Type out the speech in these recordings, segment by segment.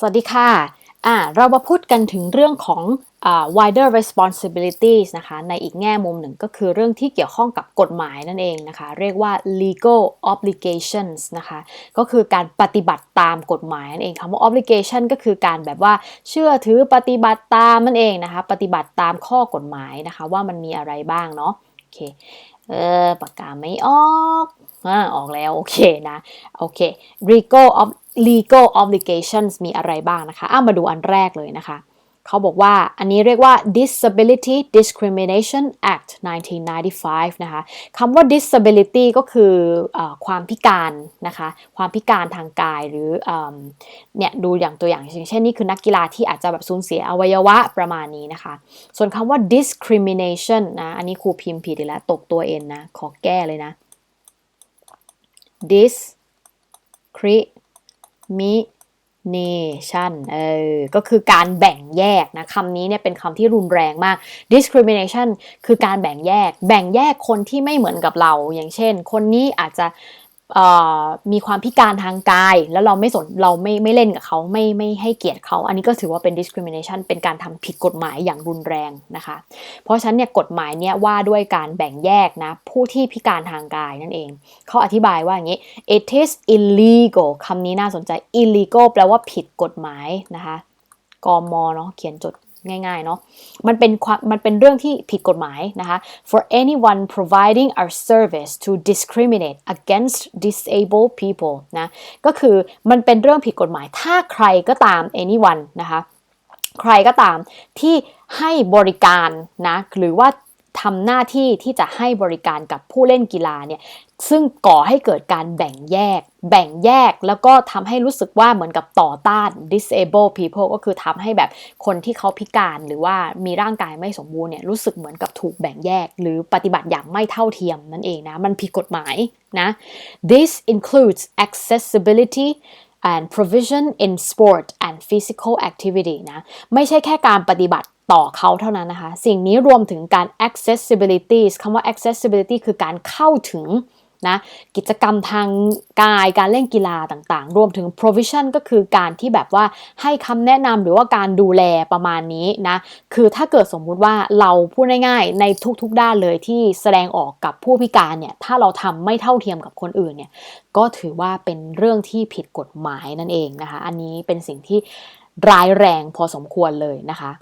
สวัสดีค่ะอ่าเรามาพูดกันถึงเรื่องของอ wider responsibilities นะคะ ในอีกแง่มุมหนึ่งก็คือเรื่องที่เกี่ยวข้องกับกฎหมายนั่นเองนะคะ เรียกว่า legal obligations นะคะ ก็คือการปฏิบัติตามกฎหมายนั่นเองคำว่า obligation ก็คือการแบบว่าเชื่อถือปฏิบัติตามนั่นเองนะคะ ปฏิบัติตามข้อกฎหมายนะคะ ว่ามันมีอะไรบ้างเนาะ โอเค เออปากกาไม่ออกอ่าออกแล้ว โอเคนะ โอเค legal legal obligations มีอะไรบ้างนะคะอ้ามาดูอันแรกเลยนะคะ เขาบอกว่าอันนี้เรียกว่า Disability Discrimination Act 1995 นะคะคำว่า disability ก็คืออความพิการนะคะ ความพิการทางกายหรืออเนี่ยดูอย่างตัวอย่างเช่นนี่คือนักกีฬาที่อาจจะแบบสูญเสียอวัยวะประมาณนี้นะคะ ส่วนคำว่า discrimination นะ อันนี้ครูพิมพ์ผิดอีกแล้ว ตกตัวเองนะ ขอแก้เลยนะ dis cre มิเนชันเออ ก็คือการแบ่งแยกนะคำนี้เนี่ยเป็นคำที่รุนแรงมาก discrimination คือการแบ่งแยก แบ่งแยกคนที่ไม่เหมือนกับเรา อย่างเช่น คนนี้อาจจะ มีความพิการทางกาย แล้วเราไม่สนเราไม่ไม่เล่นกับเขาไม่ไม่ให้เกียรติเขา อันนี้ก็ถือว่าเป็น discrimination เป็นการทำผิดกฎหมายอย่างรุนแรงนะคะ เพราะฉะนั้นเนี่ยกฎหมายเนี่ยว่าด้วยการแบ่งแยกนะผู้ที่พิการทางกายนั่นเอง เขาอธิบายว่าอย่างนี้ it is illegal คำนี้น่าสนใจ illegal แปลว่าผิดกฎหมายนะคะกมเนาะเขียนจด ง่ายๆเนาะมันเป็นความมันเป็นเรื่องที่ผิดกฎหมายนะคะ for anyone providing a service to discriminate against disabled people นะก็คือมันเป็นเรื่องผิดกฎหมาย ถ้าใครก็ตาม anyone นะคะใครก็ตามที่ให้บริการนะหรือว่า ทำหน้าที่ที่จะให้บริการกับผู้เล่นกีฬาเนี่ยซึ่งก่อให้เกิดการแบ่งแยก แบ่งแยกแล้วก็ทำให้รู้สึกว่าเหมือนกับต่อต้าน disable people ก็คือทำให้แบบคนที่เขาพิการหรือว่ามีร่างกายไม่สมบูรณ์เนี่ยรู้สึกเหมือนกับถูกแบ่งแยก หรือปฏิบัติอย่างไม่เท่าเทียมนั่นเองนะ มันผิดกฎหมายนะ this includes accessibility and provision in sport and physical activity นะ ไม่ใช่แค่การปฏิบัติ ต่อเขาเท่านั้นนะคะ สิ่งนี้รวมถึงการ accessibility คำว่า accessibility คือการเข้าถึงนะกิจกรรมทางกายการเล่นกีฬาต่างๆ รวมถึง provision ก็คือการที่แบบว่าให้คำแนะนำหรือว่าการดูแลประมาณนี้นะ คือถ้าเกิดสมมุติว่าเราพูดง่ายๆ ในทุกๆ ด้านเลยที่แสดงออกกับผู้พิการเนี่ย ถ้าเราทำไม่เท่าเทียมกับคนอื่นเนี่ย ก็ถือว่าเป็นเรื่องที่ผิดกฎหมายนั่นเองนะคะ อันนี้เป็นสิ่งที่ร้ายแรงพอสมควรเลยนะคะ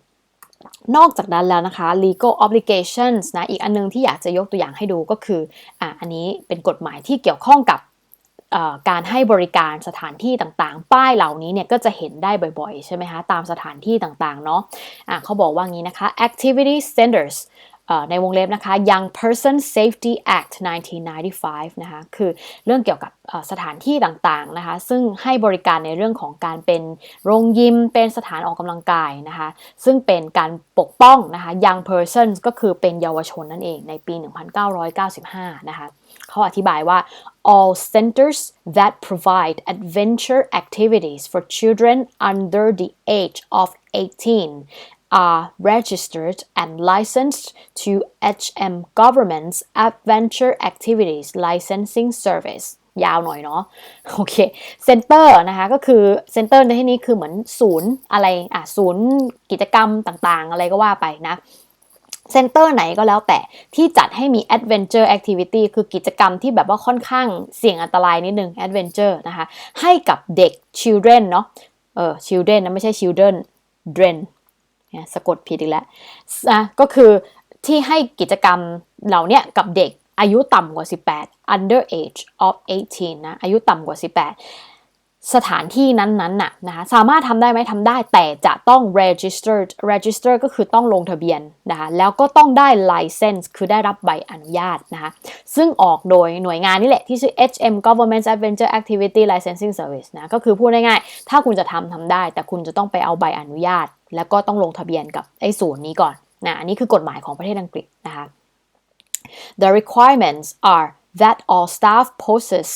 นอกจากนั้นแล้วนะคะ legal obligations นะ อีกอันนึงที่อยากจะยกตัวอย่างให้ดูก็คืออะอันนี้เป็นกฎหมายที่เกี่ยวข้องกับการให้บริการสถานที่ต่างๆ ป้ายเหล่านี้เนี่ยก็จะเห็นได้บ่อยๆ ใช่ไหมคะ ตามสถานที่ต่างๆ เนาะะเขาบอกว่างี้นะคะ activity centers ในวงเล็บนะคะ Young Person Safety Act 1995 นะคะ คือเรื่องเกี่ยวกับสถานที่ต่างๆนะคะ ซึ่งให้บริการในเรื่องของการเป็นโรงยิม เป็นสถานออกกำลังกายนะคะ ซึ่งเป็นการปกป้องนะคะ Young Person ก็คือเป็นเยาวชนนั่นเองในปี 1995 นะคะ เขาอธิบายว่า all centers that provide adventure activities for children under the age of 18 are registered and licensed to HM Government's Adventure Activities Licensing Service ยาวหน่อยเนาะโอเคเซ็นเตอร์นะคะก็คือเซ็นเตอร์ในที่นี้คือเหมือนศูนย์อะไรอะศูนย์กิจกรรมต่างๆ อะไรก็ว่าไปนะเซ็นเตอร์ไหนก็แล้วแต่ที่จัดให้มี Adventure Activity คือกิจกรรมที่แบบว่าค่อนข้างเสี่ยงอันตรายนิดนึง Adventure นะคะ ให้กับเด็ก children เนาะเออ children นะไม่ใช่ children dren สะกดผิดอีกแล้วนะก็คือที่ให้กิจกรรมเหล่านี้กับเด็กอายุต่ำกว่า 18 under age of 18 นะ อายุต่ำกว่า 18 สถานที่นั้นๆน่ะนะคะ สามารถทำได้ไหมทำได้ แต่จะต้อง registered register ก็คือต้องลงทะเบียนนะคะ แล้วก็ต้องได้ license คือได้รับใบอนุญาตนะคะ ซึ่งออกโดยหน่วยงานนี่แหละ ที่ชื่อ HM Government Adventure Activity Licensing Service นะ ก็คือพูดง่ายๆ ถ้าคุณจะทำทำได้ แต่คุณจะต้องไปเอาใบอนุญาต แล้วก็ต้องลงทะเบียนกับไอ้ศูนย์นี้ก่อนนะอันนี้คือกฎหมายของประเทศอังกฤษนะคะ The requirements are that all staff possess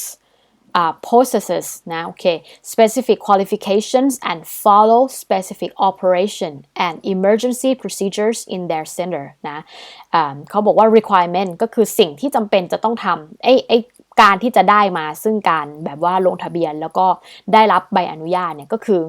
uh, possesses นะ โอเค specific qualifications and follow specific operation and emergency procedures in their center นะ เขาบอกว่า requirement ก็คือสิ่งที่จำเป็นจะต้องทำไอ้ไอ้ การที่จะได้มาซึ่งการแบบว่าลงทะเบียนแล้วก็ได้รับใบอนุญาตเนี่ยก็คือ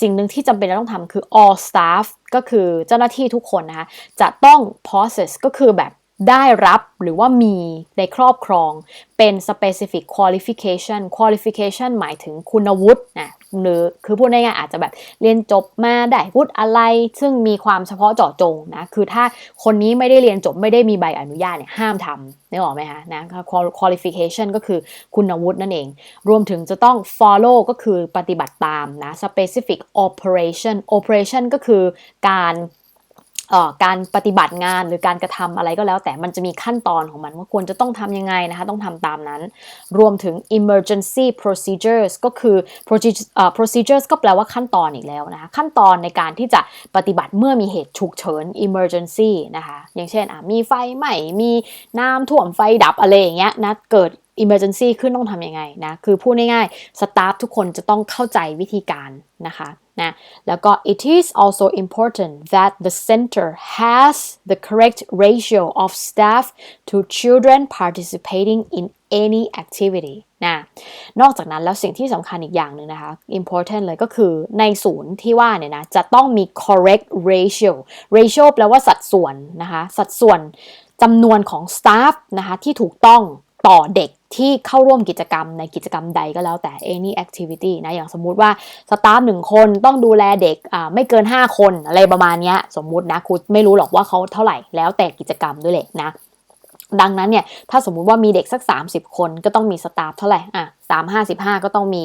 สิ่งหนึ่งที่จำเป็นจะต้องทำคือ all staff ก็คือเจ้าหน้าที่ทุกคนนะคะจะต้อง process ก็คือแบบได้รับหรือว่ามีในครอบครองเป็น specific qualification qualification หมายถึงคุณวุฒินะ หรือคือพูดง่ายๆอาจจะแบบเรียนจบมาได้วุฒิอะไร ซึ่งมีความเฉพาะเจาะจงนะคือถ้าคนนี้ไม่ได้เรียนจบไม่ได้มีใบอนุญาตเนี่ยห้ามทำนึกออกไหมคะนะ qualification ก็คือคุณวุฒินั่นเอง รวมถึงจะต้อง follow ก็คือปฏิบัติตามนะ specific operation operation ก็คือการ การปฏิบัติงานหรือการกระทำอะไรก็แล้ว แต่มันจะมีขั้นตอนของมันว่าควรจะต้องทำยังไงนะคะต้องทำตามนั้น รวมถึง emergency procedures ก็คือ procedures ก็แปลว่าขั้นตอนอีกแล้วนะคะขั้นตอนในการที่จะปฏิบัติเมื่อมีเหตุฉุกเฉิน emergency นะคะอย่างเช่นมีไฟไหม้มีน้ำท่วมไฟดับอะไรอย่างเงี้ยนะเกิด emergency ขึ้นต้องทำยังไงนะ คือพูดง่ายๆสตาฟทุกคนจะต้องเข้าใจวิธีการนะคะนะแล้วก็ it is also important that the center has the correct ratio of staff to children participating in any activity นะนอกจากนั้นแล้วสิ่งที่สำคัญอีกอย่างหนึ่งนะคะ important เลยก็คือในศูนย์ที่ว่าเนี่ยนะจะต้องมี correct ratio ratio แปลว่าสัดส่วนนะคะ สัดส่วนจำนวนของ staff นะคะที่ถูกต้อง ต่อเด็กที่เข้าร่วมกิจกรรมในกิจกรรมใดก็แล้วแต่ any activity นะ อย่างสมมุติว่าสตาฟหนึ่งคนต้องดูแลเด็กไม่เกิน 5 คนอะไรประมาณนี้สมมุตินะครูไม่รู้หรอกว่าเขาเท่าไหร่แล้วแต่กิจกรรมด้วยแหละนะ ดังนั้นเนี่ย ถ้าสมมุติว่ามีเด็กสัก 30 คนก็ต้องมีสตาฟเท่าไหร่อะสามห้าสิบห้าก็ต้องมี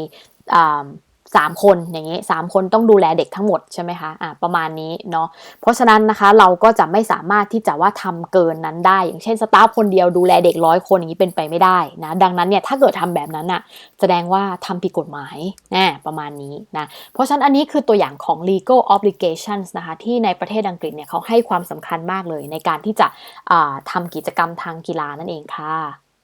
3 คนอย่างนี้3คนต้องดูแลเด็กทั้งหมดใช่ไหมคะอะประมาณนี้เนาะเพราะฉะนั้นนะคะเราก็จะไม่สามารถที่จะว่าทำเกินนั้นได้ อย่างเช่นสตาฟคนเดียวดูแลเด็กร้อยคนอย่างนี้เป็นไปไม่ได้นะดังนั้นเนี่ยถ้าเกิดทำแบบนั้นน่ะแสดงว่าทำผิดกฎหมายน่ประมาณนี้นะเพราะฉะนั้นอันนี้คือตัวอย่างของ legal obligations นะคะที่ในประเทศอังกฤษเนี่ยเขาให้ความสำคัญมากเลยในการที่จะทำกิจกรรมทางกีฬานั่นเองค่ะ